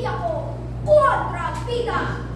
pamilya ko kontra bida.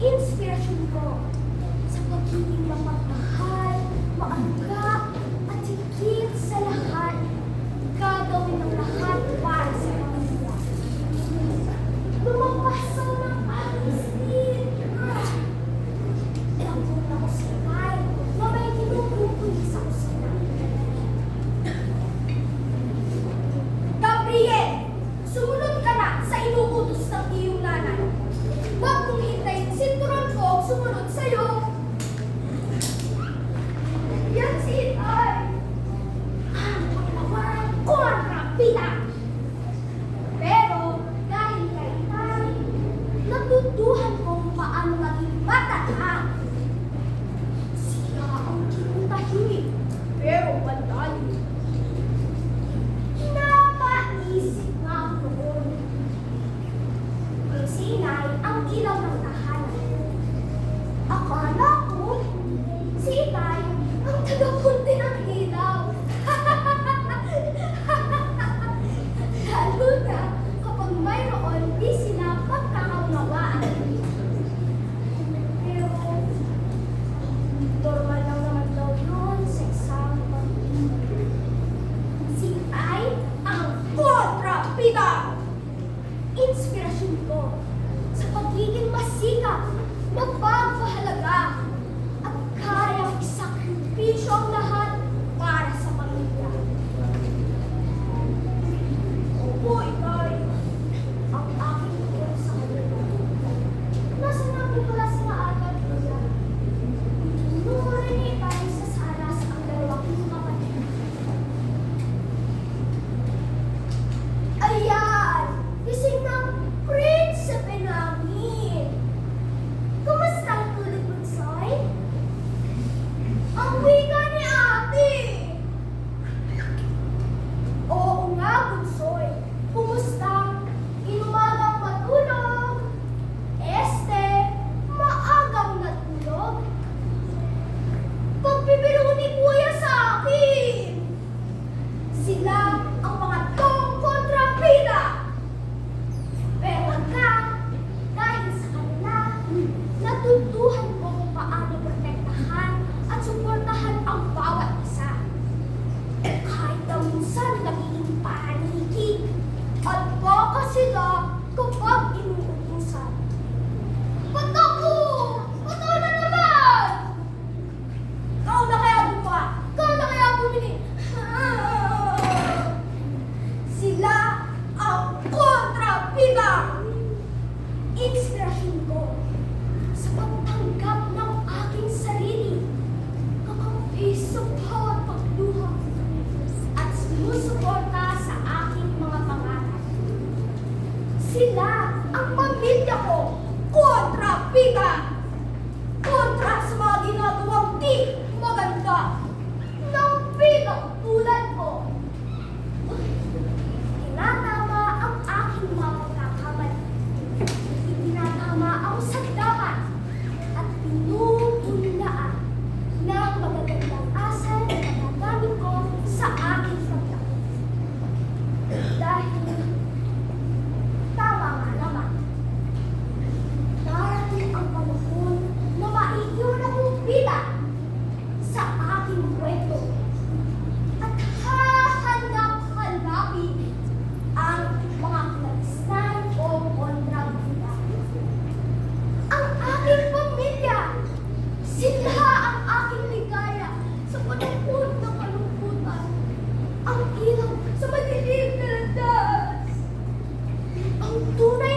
inspirasyon ko sa pagiging mapagmahal, maangga, at higit sa lahat, gagawin ng lahat para sa kanila. Lumapasa ng aking spirit. Ilang ako sa kay, mabay kinukukulis sa kusina. Gabriel, sumunod ka na sa inuutos ng iyong nanay. inay ang ilaw ng inspirasyon ko sa pagtanggap ng aking sarili, kakampiso sa bawat pagluha, at sumusuporta sa aking mga pangarap. Sila ang pamilya ko kontra pita, kontra sa mga ginagawang di maganda ng pinagpunan. এতটা